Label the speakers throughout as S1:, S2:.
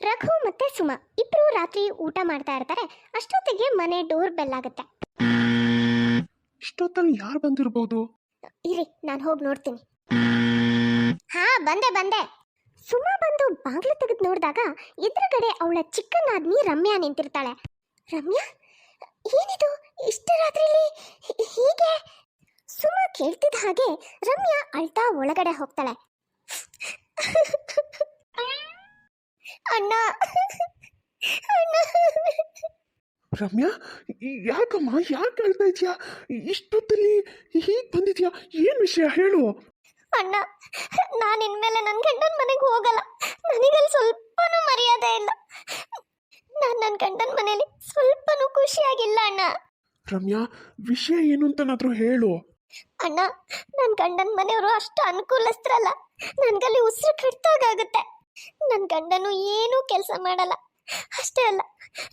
S1: ರಘು ಮತ್ತೆ ಸುಮ ಇಬ್ರು ರಾತ್ರಿ ಊಟ ಮಾಡ್ತಾ ಇರ್ತಾರೆ. ಅಷ್ಟೊತ್ತಿಗೆ ಮನೆ ಡೋರ್ ಬೆಲ್ ಆಗುತ್ತೆ.
S2: ಇಷ್ಟೊತ್ತಲ್ಲಿ ಯಾರು ಬಂದಿರಬಹುದು
S1: ಇರಿ ನಾನು ಹೋಗಿ ನೋಡ್ತೀನಿ. ಹಾ ಬಂದೆ ಬಂದೆ. ಸುಮಾ ಬಂದು ಬಾಗಿಲು ತೆಗೆದು ನೋಡಿದಾಗ ಎದುರುಗಡೆ ಅವಳ ಚಿಕ್ಕ ನಾದ್ನಿ ರಮ್ಯಾ ನಿಂತಿರ್ತಾಳೆ. ರಮ್ಯಾ ಏನಿದು? ಇಷ್ಟು ರಾತ್ರಿಲಿ ಹೀಗೆ? ಸುಮಾ ಕೇಳ್ತಿದ್ದ ಹಾಗೆ ರಮ್ಯಾ ಅಳ್ತಾ ಒಳಗಡೆ ಹೋಗ್ತಾಳೆ. ಅಣ್ಣ. ಅಣ್ಣ.
S2: ರಮ್ಯಾ ಯಾಕಮ್ಮ ಯಾಕೆ ಹೇಳ್ತಾ ಇದೀಯಾ? ಇಷ್ಟೊತ್ತಲ್ಲಿ ಹೀಗೆ ಬಂದಿದ್ಯಾ? ಏನು ವಿಷಯ ಹೇಳು.
S1: ಅಣ್ಣ ನಾನು ಇನ್ಮೇಲೆ ನನ್ನ ಗಂಡನ ಮನೆಗೆ ಹೋಗಲ್ಲ. ನನಗಲ್ಲಿ ಸ್ವಲ್ಪನೂ ಮರ್ಯಾದೆ ಇಲ್ಲ. ನಾನು ನನ್ನ ಗಂಡನ ಮನೇಲಿ ಸ್ವಲ್ಪನೂ ಖುಷಿಯಾಗಿಲ್ಲ ಅಣ್ಣ.
S2: ರಮ್ಯಾ ವಿಷಯ ಏನು ಅಂತನಾದ್ರೂ ಹೇಳು.
S1: ಅಣ್ಣ ನನ್ನ ಗಂಡನ ಮನೆಯವರು ಅಷ್ಟು ಅನುಕೂಲಸ್ತ್ರಲ್ಲ ನನಗಲ್ಲಿ ಉಸಿರು ಕಟ್ಟಾಗುತ್ತೆ ನನ್ನ ಗಂಡನು ಏನೂ ಕೆಲಸ ಮಾಡಲ್ಲ. ಅಷ್ಟೇ ಅಲ್ಲ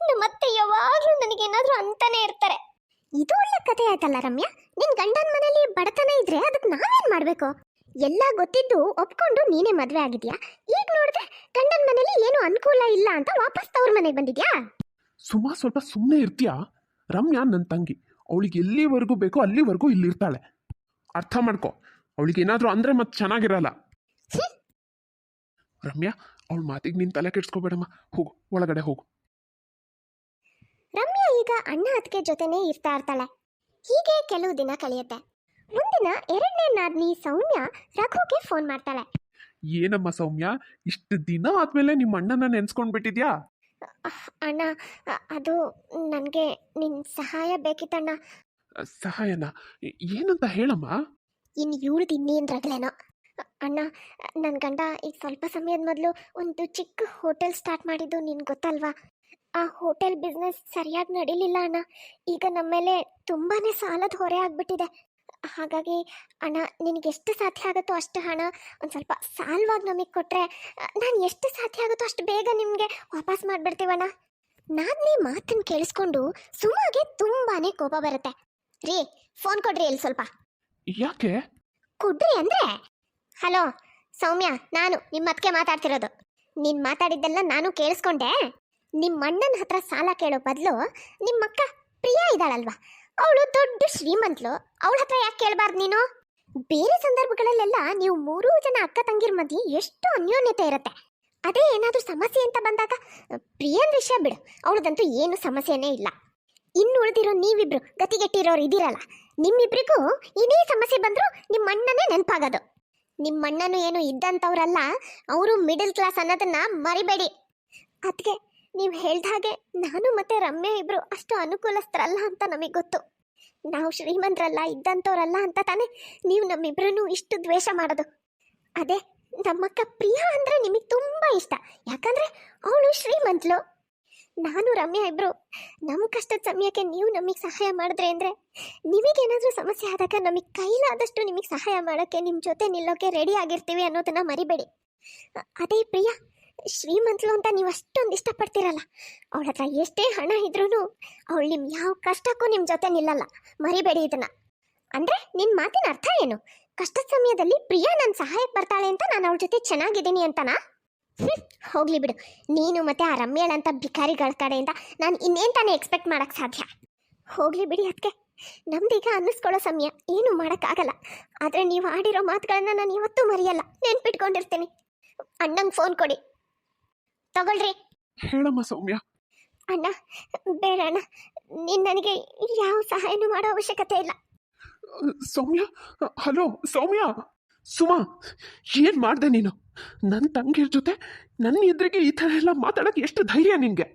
S1: ನಮ್ಮತ್ತೆ ಯಾವಾಗಲೂ ನನಗೇನಾದ್ರೂ ಅಂತಾನೆ ಇರ್ತಾರೆ. ಇದು ಒಳ್ಳೆ ಕಥೆ ಆಯ್ತಲ್ಲ ರಮ್ಯಾ? ನಿನ್ ಗಂಡನ ಮನೇಲಿ ಬಡತನ ಇದ್ರೆ ಅದಕ್ಕೆ ನಾವೇನ್ ಮಾಡ್ಬೇಕು? ಎಲ್ಲ ಗೊತ್ತಿದ್ದು ಒಪ್ಕೊಂಡು ನೀನೇ ಮದ್ವೆ ಆಗಿದ್ಯಾ? ಈಗ ನೋಡಿದ್ರೆ ಗಂಡನ ಮನೇಲಿ ಏನು ಅನುಕೂಲ ಇಲ್ಲ ಅಂತ ವಾಪಸ್ ತವ್ರ ಮನೆಗೆ ಬಂದಿದ್ಯಾ?
S2: ಸುಮಾ ಸ್ವಲ್ಪ ಸುಮ್ಮನೆ ಇರ್ತೀಯಾ? ರಮ್ಯಾ ನನ್ನ ತಂಗಿ. ಅವಳಿಗೆ ಎಲ್ಲಿವರೆಗೂ ಬೇಕೋ ಅಲ್ಲಿವರೆಗೂ ಇಲ್ಲಿರ್ತಾಳೆ. ಅರ್ಥ ಮಾಡ್ಕೊ. ಅವಳಿಗೆ ಏನಾದರೂ ಅಂದ್ರೆ ಮತ್ತೆ ಚೆನ್ನಾಗಿರಲ್ಲ. ರಮ್ಯಾ ಅವಳ ಮಾತಿಗೆ ನೀನು ತಲೆ ಕೆಡ್ಸ್ಕೊಬೇಡಮ್ಮ. ಹೋಗು ಒಳಗಡೆ ಹೋಗು.
S1: ರಮ್ಯಾ ಈಗ ಅಣ್ಣ ಅತ್ತಿಗೆ ಜೊತೆನೇ ಇರ್ತಾ ಇರ್ತಾಳೆ. ಹೀಗೆ ಕೆಲವು ದಿನ ಕಳೆಯುತ್ತೆ. ಮುಂದಿನ ಎರಡನೇ ನಾದ್ನಿ ಸೌಮ್ಯ ರಘುಗೆ ಫೋನ್ ಮಾಡ್ತಾಳೆ.
S2: ಏನಮ್ಮ ಸೌಮ್ಯ? ಇಷ್ಟು ದಿನ ಆದ್ಮೇಲೆ ನಿಮ್ಮ ಅಣ್ಣನ ನೆನ್ಸ್ಕೊಂಡ್
S1: ಬಿಟ್ಟಿದ್ಯಾ? ಅಣ್ಣ ಅ- ಅದು ನನಗೆ ನಿನ್ ಸಹಾಯ ಬೇಕಿತ್ತಣ್ಣ.
S2: ಸಹಾಯನ? ಏನಂತ ಹೇಳಮ್ಮ?
S1: ಇನ್ನು ಇವಳ್ದು ಇನ್ನೇನು ಅಣ್ಣ ನನ್ನ ಗಂಡ ಈಗ ಸ್ವಲ್ಪ ಸಮಯದ ಮೊದಲು ಒಂದು ಚಿಕ್ಕ ಹೋಟೆಲ್ ಸ್ಟಾರ್ಟ್ ಮಾಡಿದ್ದು ನಿನ್ಗೆ ಗೊತ್ತಲ್ವಾ? ಆ ಹೋಟೆಲ್ ಬಿಸ್ನೆಸ್ ಸರಿಯಾಗಿ ನಡೀಲಿಲ್ಲ ಅಣ್ಣ. ಈಗ ನಮ್ಮ ಮೇಲೆ ತುಂಬಾ ಸಾಲದ ಹೊರೆ ಆಗ್ಬಿಟ್ಟಿದೆ. ಹಾಗಾಗಿ ಅಣ್ಣ ನಿನಗೆ ಎಷ್ಟು ಸಾಧ್ಯ ಆಗುತ್ತೋ ಅಷ್ಟು ಹಣ ಒಂದು ಸ್ವಲ್ಪ ಸಾಲವಾಗಿ ನಮಗೆ ಕೊಟ್ಟರೆ ನಾನು ಎಷ್ಟು ಸಾಧ್ಯ ಆಗುತ್ತೋ ಅಷ್ಟು ಬೇಗ ನಿಮಗೆ ವಾಪಸ್ ಮಾಡಿಬಿಡ್ತೀವಣ್ಣ ನಾನು ನೀ ಮಾತನ್ನು ಕೇಳಿಸ್ಕೊಂಡು ಸುಮಾಗೆ ತುಂಬಾ ಕೋಪ ಬರುತ್ತೆ. ರೀ ಫೋನ್ ಕೊಡ್ರಿ ಇಲ್ಲಿ ಸ್ವಲ್ಪ.
S2: ಯಾಕೆ?
S1: ಕೊಡ್ರಿ ಅಂದ್ರೆ ಹಲೋ, ಸೌಮ್ಯ, ನಾನು ನಿಮ್ಮ ಅದಕ್ಕೆ ಮಾತಾಡ್ತಿರೋದು. ನೀನು ಮಾತಾಡಿದ್ದೆಲ್ಲ ನಾನು ಕೇಳಿಸ್ಕೊಂಡೆ. ನಿಮ್ಮ ಅಣ್ಣನ ಹತ್ರ ಸಾಲ ಕೇಳೋ ಬದಲು ನಿಮ್ಮ ಅಕ್ಕ ಪ್ರಿಯಾ ಇದ್ದಾಳಲ್ವಾ? ಅವಳು ದೊಡ್ಡ ಶ್ರೀಮಂತಳು. ಅವಳ ಹತ್ರ ಯಾಕೆ ಕೇಳಬಾರ್ದು ನೀನು? ಬೇರೆ ಸಂದರ್ಭಗಳಲ್ಲೆಲ್ಲ ನೀವು ಮೂರೂ ಜನ ಅಕ್ಕ ತಂಗಿರ ಮಧ್ಯೆ ಎಷ್ಟು ಅನ್ಯೋನ್ಯತೆ ಇರುತ್ತೆ. ಅದೇ ಏನಾದರೂ ಸಮಸ್ಯೆ ಅಂತ ಬಂದಾಗ, ಪ್ರಿಯನ್ ವಿಷಯ ಬಿಡು. ಅವಳದಂತೂ ಏನು ಸಮಸ್ಯೆನೇ ಇಲ್ಲ. ಇನ್ನು ಉಳಿದಿರೋ ನೀವಿಬ್ರು ಗತಿಗೆಟ್ಟಿರೋರು ಇದ್ದೀರಲ್ಲ ನಿಮ್ಮಿಬ್ರಿಗೂ ಇದೇ ಸಮಸ್ಯೆ ಬಂದರೂ ನಿಮ್ಮ ಅಣ್ಣನೇ ನೆನಪಾಗೋದು. ನಿಮ್ಮ ಅಣ್ಣನು ಏನು ಇದ್ದಂಥವ್ರಲ್ಲ, ಅವರು ಮಿಡಲ್ ಕ್ಲಾಸ್ ಅನ್ನೋದನ್ನ ಮರಿಬೇಡಿ. ಅದಕ್ಕೆ ನೀವು ಹೇಳ್ದ ಹಾಗೆ ನಾನು ಮತ್ತೆ ರಮ್ಯ ಇಬ್ರು ಅಷ್ಟು ಅನುಕೂಲಸ್ಥರಲ್ಲ ಅಂತ ನಮಗೆ ಗೊತ್ತು. ನಾವು ಶ್ರೀಮಂತರಲ್ಲ, ಇದ್ದಂಥವ್ರಲ್ಲ ಅಂತ ತಾನೇ ನೀವು ನಮ್ಮಿಬ್ರನ್ನು ಇಷ್ಟು ದ್ವೇಷ ಮಾಡೋದು. ಅದೇ ನಮ್ಮಕ್ಕ ಪ್ರಿಯಾ ಅಂದ್ರೆ ನಿಮಗೆ ತುಂಬಾ ಇಷ್ಟ. ಯಾಕಂದ್ರೆ ಅವಳು ಶ್ರೀಮಂತಲು ನಾನು ರಮ್ಯಾ ಇಬ್ರು. ನಮ್ಮ ಕಷ್ಟದ ಸಮಯಕ್ಕೆ ನೀವು ನಮಗೆ ಸಹಾಯ ಮಾಡಿದ್ರೆ ಅಂದರೆ ನಿಮಗೇನಾದರೂ ಸಮಸ್ಯೆ ಆದಾಗ ನಮಗೆ ಕೈಲಾದಷ್ಟು ನಿಮಗೆ ಸಹಾಯ ಮಾಡೋಕ್ಕೆ ನಿಮ್ಮ ಜೊತೆ ನಿಲ್ಲೋಕೆ ರೆಡಿ ಆಗಿರ್ತೀವಿ ಅನ್ನೋದನ್ನ ಮರಿಬೇಡಿ. ಅದೇ ಪ್ರಿಯ, ಶ್ರೀಮಂತಲು ಅಂತ ನೀವು ಅಷ್ಟೊಂದು ಇಷ್ಟಪಡ್ತೀರಲ್ಲ, ಅವಳ ಹತ್ರ ಎಷ್ಟೇ ಹಣ ಇದ್ರೂ ಅವಳು ನಿಮ್ಮ ಯಾವ ಕಷ್ಟಕ್ಕೂ ನಿಮ್ಮ ಜೊತೆ ನಿಲ್ಲಲ್ಲ. ಮರಿಬೇಡಿ ಇದನ್ನ. ಅಂದ್ರೆ ನಿನ್ನ ಮಾತಿನ ಅರ್ಥ ಏನು? ಕಷ್ಟದ ಸಮಯದಲ್ಲಿ ಪ್ರಿಯಾ ನನ್ನ ಸಹಾಯಕ್ಕೆ ಬರ್ತಾಳೆ ಅಂತ ನಾನು ಅವಳ ಜೊತೆ ಚೆನ್ನಾಗಿದ್ದೀನಿ ಅಂತನಾ? ಹೋಗ್ಲಿ ಬಿಡು. ನೀನು ಮತ್ತೆ ಆ ರಮ್ಯಳಂತ ಭಿಕಾರಿಗಳ ಕಡೆಯಿಂದ ನಾನು ಇನ್ನೇನ್ ತಾನೇ ಎಕ್ಸ್ಪೆಕ್ಟ್ ಮಾಡಕ್ ಸಾಧ್ಯ? ಹೋಗ್ಲಿ ಬಿಡಿ ಅದಕ್ಕೆ ನಮ್ದೀಗ ಅನ್ನಿಸ್ಕೊಳ್ಳೋ ಸಮಯ. ಏನು ಮಾಡೋಕ್ಕಾಗಲ್ಲ. ಆದರೆ ನೀವು ಆಡಿರೋ ಮಾತುಗಳನ್ನ ನಾನು ಇವತ್ತೂ ಮರೆಯಲ್ಲ. ನೆನ್ಪಿಟ್ಕೊಂಡಿರ್ತೀನಿ. ಅಣ್ಣಂಗೆ ಫೋನ್ ಕೊಡಿ. ತಗೊಳ್ರಿ.
S2: ಹೇಳಮ್ಮ ಸೌಮ್ಯ.
S1: ಅಣ್ಣ ಬೇಡ ಅಣ್ಣ. ನೀನು ನನಗೆ ಯಾವ ಸಹಾಯನೂ ಮಾಡೋ ಅವಶ್ಯಕತೆ ಇಲ್ಲ.
S2: ಸೌಮ್ಯ ಹಲೋ ಸೌಮ್ಯ. ಸುಮಾ, ಏನ್ ಮಾಡ್ದೆ ನೀನು? ನನ್ನ ತಂಗಿರ ಜೊತೆ ನನ್ನ ಎದುರಿಗೆ ಈ ಥರ ಎಲ್ಲ ಮಾತಾಡಕ್ಕೆ ಎಷ್ಟು ಧೈರ್ಯ ನಿನ್ಗೆ?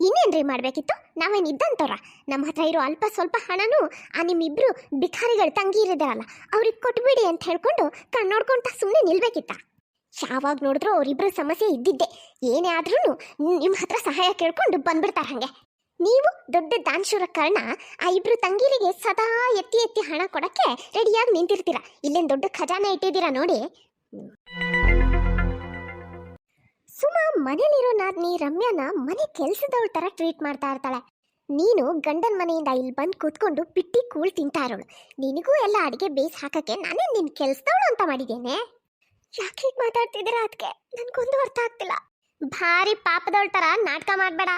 S1: ಇನ್ನೇನ್ರಿ ಮಾಡ್ಬೇಕಿತ್ತು? ನಾವೇನು ಇದ್ದಂತವ್ರ? ನಮ್ಮ ಹತ್ರ ಇರೋ ಅಲ್ಪ ಸ್ವಲ್ಪ ಹಣನೂ ಆ ನಿಮ್ಮಿಬ್ರು ಭಿಕಾರಿಗಳು ತಂಗಿ ಇರಿದಾರಲ್ಲ ಅವ್ರಿಗೆ ಕೊಟ್ಬಿಡಿ ಅಂತ ಹೇಳ್ಕೊಂಡು ಕಣ್ಣು ನೋಡ್ಕೊಂತ ಸುಮ್ಮನೆ ನಿಲ್ಬೇಕಿತ್ತ? ಯಾವಾಗ ನೋಡಿದ್ರು ಅವರಿಬ್ಬರು ಸಮಸ್ಯೆ ಇದ್ದಿದ್ದೆ. ಏನೇ ಆದ್ರೂ ನಿಮ್ಮ ಹತ್ರ ಸಹಾಯ ಕೇಳ್ಕೊಂಡು ಬಂದ್ಬಿಡ್ತಾರೆ ಹಾಗೆ. ನೀವು ದೊಡ್ಡ ದಾನ್ಶೂರ ಕಾರಣ, ಆ ಇಬ್ರು ತಂಗಿರಿಗೆ ಸದಾ ಎತ್ತಿ ಎತ್ತಿ ಹಣ ಕೊಡಕ್ಕೆ ರೆಡಿಯಾಗಿ ನಿಂತಿರ್ತೀರ? ಇಲ್ಲೇನು ದೊಡ್ಡ ಖಜಾನೆ ಇಟ್ಟಿದ್ದೀರಾ ನೋಡಿ? ಸುಮಾ ಮನೇಲಿರೋ ನಾದ್ನಿ ರಮ್ಯಾನ ಮನೆ ಕೆಲಸದವಳ ತರ ಟ್ರೀಟ್ ಮಾಡ್ತಾ ಇರ್ತಾಳೆ. ನೀನು ಗಂಡನ ಮನೆಯಿಂದ ಇಲ್ಲಿ ಬಂದು ಕೂತ್ಕೊಂಡು ಬಿಟ್ಟಿ ಕೂಳ್ ತಿಂತಾ ಇರೋಳು ನಿನಗೂ ಎಲ್ಲ ಅಡುಗೆ ಬೇಯಿಸಿ ಹಾಕಕ್ಕೆ ನಾನೇ ನಿನ್ನ ಕೆಲಸದವಳು ಅಂತ ಮಾಡಿದ್ದೇನೆ. ಯಾಕೆ ಹೀಗೆ ಮಾತಾಡ್ತಿದ್ದೀರಾ ಅದಕ್ಕೆ ನನ್ಗೊಂದು ಅರ್ಥ ಆಗ್ತಿಲ್ಲ. ಭಾರಿ ಪಾಪದವಳ ಥರ ನಾಟಕ ಮಾಡಬೇಡ.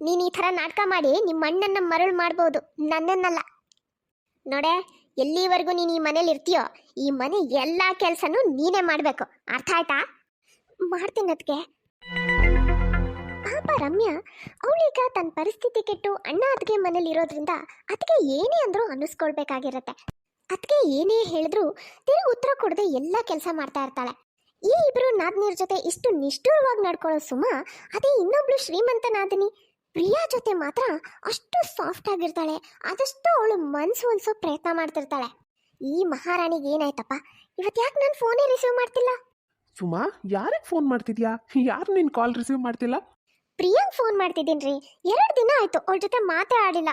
S1: ನೀನು ಈ ಥರ ನಾಟಕ ಮಾಡಿ ನಿಮ್ಮ ಅಣ್ಣನ ಮರಳು ಮಾಡ್ಬೋದು. ನನ್ನನ್ನಲ್ಲ. ನೋಡೆ, ಎಲ್ಲಿವರೆಗೂ ನೀನು ಈ ಮನೇಲಿ ಇರ್ತೀಯೋ, ಈ ಮನೆ ಎಲ್ಲ ಕೆಲಸನೂ ನೀನೇ ಮಾಡಬೇಕು. ಅರ್ಥ ಆಯ್ತಾ? ಮಾಡ್ತೀನಿ ಅದಕ್ಕೆ ಪಾಪ ರಮ್ಯಾ, ಅವಳೀಗ ತನ್ನ ಪರಿಸ್ಥಿತಿ ಕೆಟ್ಟು ಅಣ್ಣ ಅದಕ್ಕೆ ಮನೇಲಿ ಇರೋದ್ರಿಂದ ಅದಕ್ಕೆ ಏನೇ ಅಂದರೂ ಅನ್ನಿಸ್ಕೊಳ್ಬೇಕಾಗಿರತ್ತೆ. ಅದಕ್ಕೆ ಏನೇ ಹೇಳಿದ್ರು ತಿರು ಉತ್ತರ ಕೊಡದೆ ಎಲ್ಲ ಕೆಲಸ ಮಾಡ್ತಾ ಇರ್ತಾಳೆ. ಈ ಇಬ್ಬರು ನಾದಿನಿಯರ ಜೊತೆ ಇಷ್ಟು ನಿಷ್ಠುರವಾಗಿ ನಡ್ಕೊಳ್ಳೋ ಸುಮ, ಅದೇ ಇನ್ನೊಬ್ಳು ಶ್ರೀಮಂತ ನಾದಿನಿ ಪ್ರಿಯಾ ಜೊತೆ ಮಾತ್ರ ಅಷ್ಟು ಸಾಫ್ಟ್ ಆಗಿರ್ತಾಳೆ. ಆದಷ್ಟು ಅವಳು ಮನ್ಸು ಹೊಲಿಸೋ ಪ್ರಯತ್ನ ಮಾಡ್ತಿರ್ತಾಳೆ. ಈ ಮಹಾರಾಣಿಗೆ ಏನಾಯ್ತಪ್ಪ? ಇವತ್ತು ಯಾಕೆ ನಾನು ಫೋನೇ ರಿಸೀವ್ ಮಾಡ್ತಿಲ್ಲ?
S2: ಸುಮಾ ಯಾರಿಗೆ ಫೋನ್ ಮಾಡ್ತಿದ್ಯಾ? ಯಾರು ನಿನ್ ಕಾಲ್ ರಿಸೀವ್ ಮಾಡ್ತಿಲ್ಲ?
S1: ಪ್ರಿಯಾಂಗ್ ಫೋನ್ ಮಾಡ್ತಿದ್ದೀನಿ ರೀ ಎರಡು ದಿನ ಆಯ್ತು ಅವಳ ಜೊತೆ ಮಾತಾಡಿಲ್ಲ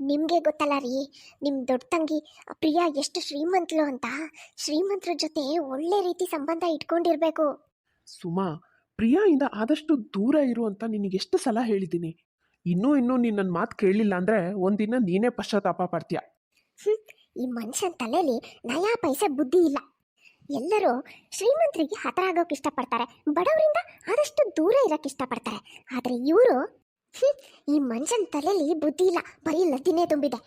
S1: ನಿಮ್ಗೆ ಗೊತ್ತಲ್ಲ ರೀ ನಿಮ್ಮ ದೊಡ್ಡ ತಂಗಿ ಪ್ರಿಯಾ ಎಷ್ಟು ಶ್ರೀಮಂತಲು ಅಂತ. ಶ್ರೀಮಂತರ ಜೊತೆ ಒಳ್ಳೆ ರೀತಿ ಸಂಬಂಧ ಇಟ್ಕೊಂಡಿರ್ಬೇಕು.
S2: ಸುಮಾ ಪ್ರಿಯಾಯಿಂದ ಆದಷ್ಟು ದೂರ ಇರು ಅಂತ ನಿನಗೆ ಎಷ್ಟು ಸಲ ಹೇಳಿದ್ದೀನಿ. ಇನ್ನೂ ಇನ್ನೂ ನೀನು ನನ್ನ ಮಾತು ಕೇಳಲಿಲ್ಲ ಅಂದರೆ ಒಂದಿನ ನೀನೇ ಪಶ್ಚಾತ್ತಾಪ ಪಡ್ತೀಯ.
S1: ಈ ಮನುಷ್ಯನ ತಲೆಯಲ್ಲಿ ನಯಾ ಪೈಸೆ ಬುದ್ಧಿ ಇಲ್ಲ. ಎಲ್ಲರೂ ಶ್ರೀಮಂತರಿಗೆ ಹತರಾಗೋಕೆ ಆಗೋಕೆ ಇಷ್ಟಪಡ್ತಾರೆ. ಬಡವರಿಂದ ಆದಷ್ಟು ದೂರ ಇರಕ್ಕೆ ಇಷ್ಟಪಡ್ತಾರೆ. ಆದರೆ ಇವರು ಈ ಮನುಷ್ಯನ ತಲೆಯಲ್ಲಿ ಬುದ್ಧಿ ಇಲ್ಲ. ಬರೀ ಲದ್ದಿನೇ ತುಂಬಿದೆ.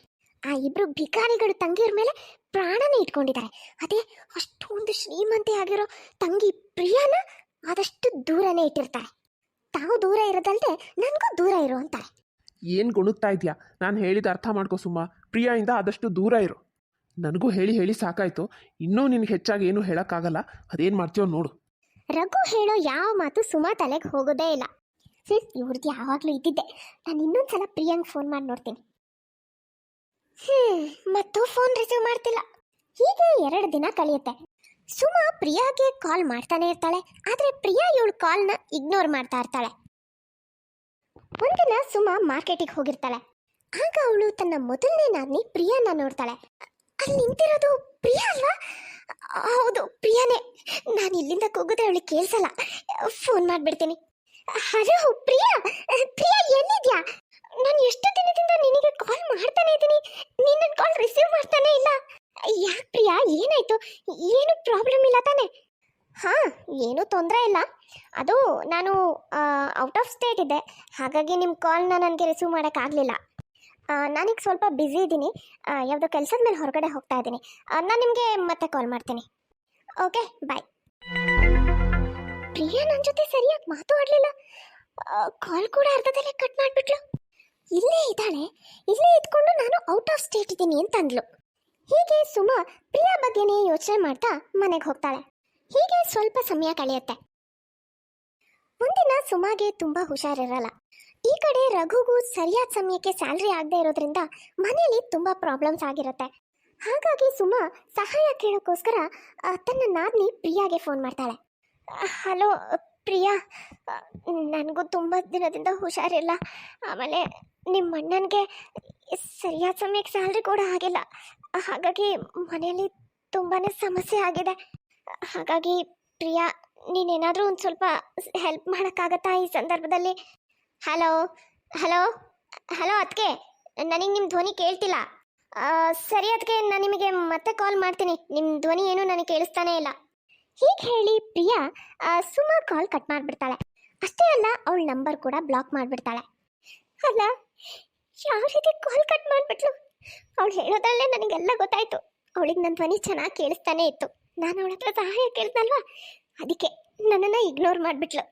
S1: ಆ ಇಬ್ರು ಭಿಕಾರಿಗಳು ತಂಗಿಯರ ಮೇಲೆ ಪ್ರಾಣನೇ ಇಟ್ಕೊಂಡಿದ್ದಾರೆ. ಅದೇ ಅಷ್ಟೊಂದು ಶ್ರೀಮಂತೆ ಆಗಿರೋ ತಂಗಿ ಪ್ರಿಯಾನ ಆದಷ್ಟು ದೂರನೇ ಇಟ್ಟಿರ್ತಾರೆ. ತಾವು ದೂರ ಇರೋದಲ್ಲದೆ ನನಗೂ ದೂರ ಇರು ಅಂತಾರೆ.
S2: ಏನು ಗುಣಗ್ತಾ ಇದೆಯಾ? ನಾನು ಹೇಳಿದ ಅರ್ಥ ಮಾಡ್ಕೋ ಸುಮ್ಮ ಪ್ರಿಯಾಯಿಂದ ಆದಷ್ಟು ದೂರ ಇರು. ನನಗೂ ಹೇಳಿ ಹೇಳಿ ಸಾಕಾಯ್ತು. ಇನ್ನೂ ನಿನಗೆ ಹೆಚ್ಚಾಗಿ ಏನೂ ಹೇಳೋಕ್ಕಾಗಲ್ಲ. ಅದೇನು ಮಾಡ್ತೀಯೋ ನೋಡು.
S1: ರಘು ಹೇಳೋ ಯಾವ ಮಾತು ಸುಮಾ ತಲೆಗೆ ಹೋಗೋದೇ ಇಲ್ಲ. ಸಿಸ್ ಇವ್ರದ್ದು ಯಾವಾಗಲೂ ಇದ್ದಿದ್ದೆ. ನಾನು ಇನ್ನೊಂದ್ಸಲ ಪ್ರಿಯಾಂಗ್ ಫೋನ್ ಮಾಡಿ ನೋಡ್ತೀನಿ. ಹ್ಞೂ ಮತ್ತು ಫೋನ್ ರಿಸೀವ್ ಮಾಡ್ತಿಲ್ಲ. ಹೀಗೆ ಎರಡು ದಿನ ಕಳೆಯುತ್ತೆ. ಸುಮಾ ಪ್ರಿಯಾಗೆ ಕಾಲ್ ಮಾಡ್ತಾನೆ ಇರ್ತಾಳೆ, ಆದರೆ ಪ್ರಿಯಾ ಇವಳು ಕಾಲ್ನ ಇಗ್ನೋರ್ ಮಾಡ್ತಾ ಇರ್ತಾಳೆ. ಒಂದಿನ ಸುಮ ಮಾರ್ಕೆಟಿಗೆ ಹೋಗಿರ್ತಾಳೆ. ಆಗ ಅವಳು ತನ್ನ ಮೊದಲನೇ ನಾನಿ ಪ್ರಿಯಾನ ನೋಡ್ತಾಳೆ. ಅಲ್ಲಿ ನಿಂತಿರೋದು ಪ್ರಿಯಾ ಅಲ್ವಾ? ಹೌದು, ಪ್ರಿಯಾನೇ. ನಾನು ಇಲ್ಲಿಂದ ಕೂಗಿದ್ರೆ ಅವಳಿಗೆ ಕೇಳಿಸಲ್ಲ. ಫೋನ್ ಮಾಡ್ಬಿಡ್ತೀನಿ. ಹಲೋ, ಪ್ರಿಯಾ ಪ್ರಿಯಾ ಎಲ್ಲಿದ್ಯಾ ನಾನು ಎಷ್ಟು ದಿನದಿಂದ ನಿನಗೆ ಕಾಲ್ ಮಾಡ್ತಾನೆ ಇದ್ದೀನಿ ನೀನು ನನ್ನ ಕಾಲ್ ರಿಸೀವ್ ಮಾಡ್ತಾನೆ ಇಲ್ಲ ಯಾಕೆ ಪ್ರಿಯಾ ಏನಾಯ್ತು ಏನು ಪ್ರಾಬ್ಲಮ್ ಇಲ್ಲ ತಾನೆ ಹಾ ಏನೂ ತೊಂದರೆ ಇಲ್ಲ. ಅದು ನಾನು ಔಟ್ ಆಫ್ ಸ್ಟೇಟ್ ಇದ್ದೆ. ಹಾಗಾಗಿ ನಿಮ್ಮ ಕಾಲ್ನ ನನಗೆ ರಿಸೀವ್ ಮಾಡೋಕ್ಕಾಗಲಿಲ್ಲ ನಾನೀಗ ಸ್ವಲ್ಪ ಬ್ಯುಸಿ ಇದ್ದೀನಿ. ಯಾವುದೋ ಕೆಲಸದ ಮೇಲೆ ಹೊರಗಡೆ ಹೋಗ್ತಾ ಇದ್ದೀನಿ. ನಾನು ನಿಮಗೆ ಮತ್ತೆ ಕಾಲ್ ಮಾಡ್ತೀನಿ. ಓಕೆ ಬಾಯ್ ಪ್ರಿಯಾ ನನ್ನ ಜೊತೆ ಸರಿಯಾಗಿ ಮಾತು ಆಡಲಿಲ್ಲ ಕಾಲ್ ಕೂಡ ಅರ್ಧದಲ್ಲೇ ಕಟ್ ಮಾಡಿಬಿಟ್ಲು. ಇಲ್ಲೇ ಇದ್ದಾಳೆ. ಇಲ್ಲೇ ಇದ್ಕೊಂಡು ನಾನು ಔಟ್ ಆಫ್ ಸ್ಟೇಟ್ ಇದ್ದೀನಿ ಅಂತ ಅಂದ್ಲು ಹೀಗೆ ಸುಮಾ ಪ್ರಿಯಾ ಬಗ್ಗೆನೇ ಯೋಚನೆ ಮಾಡ್ತಾ ಮನೆಗೆ ಹೋಗ್ತಾಳೆ. ಹೀಗೆ ಸ್ವಲ್ಪ ಸಮಯ ಕಳೆಯುತ್ತೆ. ಮುಂದಿನ ಸುಮಾಗೆ ತುಂಬಾ ಹುಷಾರಿರಲ್ಲ. ಈ ಕಡೆ ರಘುಗೂ ಸರಿಯಾದ ಸಮಯಕ್ಕೆ ಸ್ಯಾಲ್ರಿ ಆಗದೆ ಇರೋದ್ರಿಂದ ಮನೆಯಲ್ಲಿ ತುಂಬಾ ಪ್ರಾಬ್ಲಮ್ಸ್ ಆಗಿರುತ್ತೆ. ಹಾಗಾಗಿ ಸುಮಾ ಸಹಾಯ ಕೇಳೋಕ್ಕೋಸ್ಕರ ತನ್ನ ನಾದ್ನಿ ಪ್ರಿಯಾಗೆ ಫೋನ್ ಮಾಡ್ತಾಳೆ. ಹಲೋ, ಪ್ರಿಯಾ ನನಗೂ ತುಂಬ ದಿನದಿಂದ ಹುಷಾರಿಲ್ಲ. ಆಮೇಲೆ ನಿಮ್ಮ ಅಣ್ಣನಿಗೆ ಸರಿಯಾದ ಸಮಯಕ್ಕೆ ಸ್ಯಾಲ್ರಿ ಕೂಡ ಆಗಿಲ್ಲ. ಹಾಗಾಗಿ ಮನೆಯಲ್ಲಿ ತುಂಬಾ ಸಮಸ್ಯೆ ಆಗಿದೆ. ಹಾಗಾಗಿ ಪ್ರಿಯಾ, ನೀನೇನಾದರೂ ಒಂದು ಸ್ವಲ್ಪ ಹೆಲ್ಪ್ ಮಾಡೋಕ್ಕಾಗತ್ತಾ ಈ ಸಂದರ್ಭದಲ್ಲಿ? ಹಲೋ ಹಲೋ ಹಲೋ ಅದಕ್ಕೆ ನನಗೆ ನಿಮ್ಮ ಧ್ವನಿ ಕೇಳ್ತಿಲ್ಲ. ಸರಿ ಅದಕ್ಕೆ ನಾನು ನಿಮಗೆ ಮತ್ತೆ ಕಾಲ್ ಮಾಡ್ತೀನಿ. ನಿಮ್ಮ ಧ್ವನಿ ಏನು ನನಗೆ ಕೇಳಿಸ್ತಾನೇ ಇಲ್ಲ. ಹೀಗೆ ಹೇಳಿ ಪ್ರಿಯಾ ಸುಮಾ ಕಾಲ್ ಕಟ್ ಮಾಡಿಬಿಡ್ತಾಳೆ. ಅಷ್ಟೇ ಅಲ್ಲ, ಅವಳ ನಂಬರ್ ಕೂಡ ಬ್ಲಾಕ್ ಮಾಡಿಬಿಡ್ತಾಳೆ. ಅಲ್ಲ, ಯಾವ ರೀತಿ ಕಾಲ್ ಕಟ್ ಮಾಡಿಬಿಟ್ಲು? ಅವಳು ಹೇಳೋದ್ರಲ್ಲೇ ನನಗೆಲ್ಲ ಗೊತ್ತಾಯ್ತು. ಅವಳಿಗೆ ನನ್ನ ಧ್ವನಿ ಚೆನ್ನಾಗಿ ಕೇಳಿಸ್ತಾನೆ ಇತ್ತು. ನಾನು ಅವಳ ಹತ್ರ ಸಹಾಯ ಕೇಳ್ದಲ್ವಾ ಅದಕ್ಕೆ ನನ್ನನ್ನು ಇಗ್ನೋರ್ ಮಾಡಿಬಿಟ್ಲು.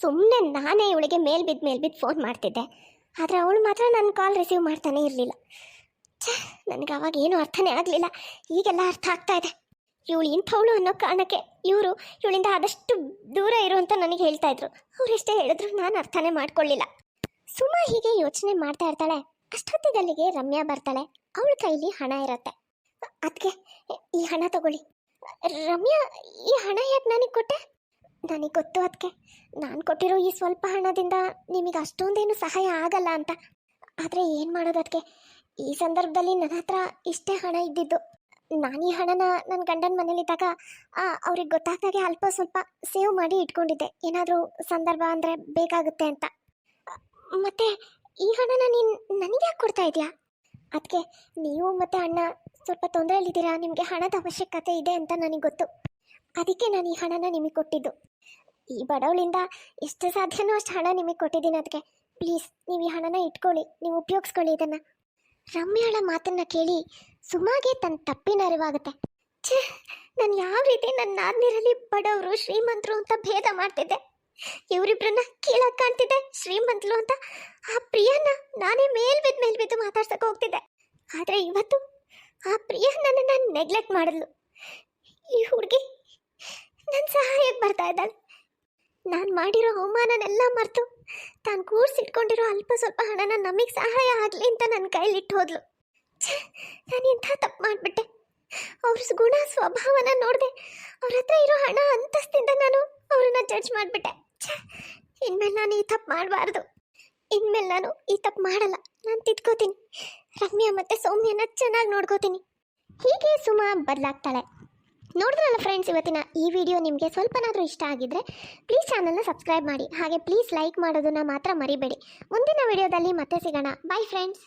S1: ಸುಮ್ಮನೆ ನಾನೇ ಇವಳಿಗೆ ಮೇಲ್ ಬಿದ್ದು ಮೇಲ್ ಬಿದ್ದು ಫೋನ್ ಮಾಡ್ತಿದ್ದೆ. ಆದರೆ ಅವಳು ಮಾತ್ರ ನನ್ನ ಕಾಲ್ ರಿಸೀವ್ ಮಾಡ್ತಾನೆ ಇರಲಿಲ್ಲ. ಛೇ, ನನಗೆ ಅವಾಗ ಏನೂ ಅರ್ಥನೇ ಆಗಲಿಲ್ಲ. ಈಗೆಲ್ಲ ಅರ್ಥ ಆಗ್ತಾ ಇದೆ. ಇವಳು ಇಂಥವಳು ಅನ್ನೋ ಕಾರಣಕ್ಕೆ ಇವರು ಇವಳಿಂದ ಆದಷ್ಟು ದೂರ ಇರು ಅಂತ ನನಗೆ ಹೇಳ್ತಾ ಇದ್ರು. ಅವರೆಷ್ಟೇ ಹೇಳಿದ್ರು ನಾನು ಅರ್ಥನೇ ಮಾಡ್ಕೊಳ್ಳಿಲ್ಲ ಸುಮಾ ಹೀಗೆ ಯೋಚನೆ ಮಾಡ್ತಾ ಇರ್ತಾಳೆ. ಅಷ್ಟೊತ್ತಿಗಲ್ಲಿಗೆ ರಮ್ಯಾ ಬರ್ತಾಳೆ. ಅವಳ ಕೈಲಿ ಹಣ ಇರತ್ತೆ. ಅದಕ್ಕೆ ಈ ಹಣ ತಗೊಳ್ಳಿ. ರಮ್ಯಾ, ಈ ಹಣ ಯಾಕೆ ನನಗೆ ಕೊಟ್ಟೆ? ನನಗೆ ಗೊತ್ತು ಅದಕ್ಕೆ ನಾನು ಕೊಟ್ಟಿರೋ ಈ ಸ್ವಲ್ಪ ಹಣದಿಂದ ನಿಮಗೆ ಅಷ್ಟೊಂದೇನು ಸಹಾಯ ಆಗಲ್ಲ ಅಂತ. ಆದರೆ ಏನು ಮಾಡೋದು ಅದಕ್ಕೆ ಈ ಸಂದರ್ಭದಲ್ಲಿ ನನ್ನ ಹತ್ರ ಇಷ್ಟೇ ಹಣ ಇದ್ದಿದ್ದು. ನಾನು ಈ ಹಣನ ನನ್ನ ಗಂಡನ ಮನೇಲಿದ್ದಾಗ ಅವ್ರಿಗೆ ಗೊತ್ತಾಗ್ದಾಗೆ ಅಲ್ಪ ಸ್ವಲ್ಪ ಸೇವ್ ಮಾಡಿ ಇಟ್ಕೊಂಡಿದ್ದೆ. ಏನಾದರೂ ಸಂದರ್ಭ ಅಂದರೆ ಬೇಕಾಗುತ್ತೆ ಅಂತ. ಮತ್ತೆ ಈ ಹಣನ ನೀನು ನನಗೆ ಯಾಕೆ ಕೊಡ್ತಾ ಇದೆಯಾ? ಅದಕ್ಕೆ ನೀವು ಮತ್ತೆ ಅಣ್ಣ ಸ್ವಲ್ಪ ತೊಂದರೆಯಲ್ಲಿದ್ದೀರಾ? ನಿಮಗೆ ಹಣದ ಅವಶ್ಯಕತೆ ಇದೆ ಅಂತ ನನಗೆ ಗೊತ್ತು. ಅದಕ್ಕೆ ನಾನು ಈ ಹಣನ ನಿಮಗೆ ಕೊಟ್ಟಿದ್ದು. ಈ ಬಡವಳಿಂದ ಎಷ್ಟು ಸಾಧ್ಯನೋ ಅಷ್ಟು ಹಣ ನಿಮಗೆ ಕೊಟ್ಟಿದ್ದೀನಿ ಅದಕ್ಕೆ ಪ್ಲೀಸ್, ನೀವು ಈ ಹಣನ ಇಟ್ಕೊಳ್ಳಿ. ನೀವು ಉಪಯೋಗಿಸ್ಕೊಳ್ಳಿ ಇದನ್ನು. ರಮ್ಯಾಳ ಮಾತನ್ನ ಕೇಳಿ ಸುಮಾಗೆ ತನ್ನ ತಪ್ಪಿನ ಅರಿವಾಗುತ್ತೆ. ಛೇ, ನಾನು ಯಾವ ರೀತಿ ನನ್ನ ನಾದ್ನಿರಲಿ ಬಡವರು ಶ್ರೀಮಂತರು ಅಂತ ಭೇದ ಮಾಡ್ತಿದ್ದೆ? ಇವರಿಬ್ಬರನ್ನ ಕೀಳಕ್ಕೆ ಕಾಣ್ತಿದ್ದೆ ಶ್ರೀಮಂತಲು ಅಂತ ಆ ಪ್ರಿಯನ್ನ ನಾನೇ ಮೇಲ್ ಮೇಲ್ಬಿದ್ದು ಮೇಲ್ ಬಿದ್ದು ಮಾತಾಡ್ಸಕ್ಕೆ ಹೋಗ್ತಿದ್ದೆ. ಆದರೆ ಇವತ್ತು ಆ ಪ್ರಿಯ ನನ್ನನ್ನು ನೆಗ್ಲೆಕ್ಟ್ ಮಾಡಿದ್ಲು. ಈ ಹುಡುಗಿ ನನ್ನ ಸಹಾಯಕ್ಕೆ ಬರ್ತಾ ಇದ್ದಾಳೆ. ನಾನು ಮಾಡಿರೋ ಅವಮಾನನೆಲ್ಲ ಮರೆತು ತಾನು ಕೂರಿಸಿಟ್ಕೊಂಡಿರೋ ಅಲ್ಪ ಸ್ವಲ್ಪ ಹಣನ ನಮಗೆ ಸಹಾಯ ಆಗಲಿ ಅಂತ ನನ್ನ ಕೈಲಿಟ್ಟು ಹೋದ್ಲು. ನಾನು ಇಂಥ ತಪ್ಪು ಮಾಡಿಬಿಟ್ಟೆ. ಅವ್ರ ಗುಣ ಸ್ವಭಾವನ ನೋಡಿದೆ ಅವ್ರ ಹತ್ರ ಇರೋ ಹಣ ಅಂತಸ್ತಿಂದ ನಾನು ಅವ್ರನ್ನ ಜಡ್ಜ್ ಮಾಡಿಬಿಟ್ಟೆ. ಇನ್ಮೇಲೆ ನಾನು ಈ ತಪ್ಪು ಮಾಡಬಾರ್ದು. ಇನ್ಮೇಲೆ ನಾನು ಈ ತಪ್ಪು ಮಾಡಲ್ಲ. ನಾನು ತಿದ್ಕೋತೀನಿ. ರಮ್ಯಾ ಮತ್ತು ಸೌಮ್ಯನ ಚೆನ್ನಾಗಿ ನೋಡ್ಕೋತೀನಿ. ಹೀಗೆ ಸುಮಾ ಬದಲಾಗ್ತಾಳೆ. ನೋಡಿದ್ರಲ್ಲ ಫ್ರೆಂಡ್ಸ್ ಇವತ್ತಿನ ಈ ವಿಡಿಯೋ ನಿಮಗೆ ಸ್ವಲ್ಪನಾದರೂ ಇಷ್ಟ ಆಗಿದ್ರೆ ಪ್ಲೀಸ್ ಚಾನಲ್ನ ಸಬ್ಸ್ಕ್ರೈಬ್ ಮಾಡಿ. ಹಾಗೆ ಪ್ಲೀಸ್ ಲೈಕ್ ಮಾಡೋದನ್ನ ಮಾತ್ರ ಮರಿಬೇಡಿ. ಮುಂದಿನ ವಿಡಿಯೋದಲ್ಲಿ ಮತ್ತೆ ಸಿಗೋಣ. Bye friends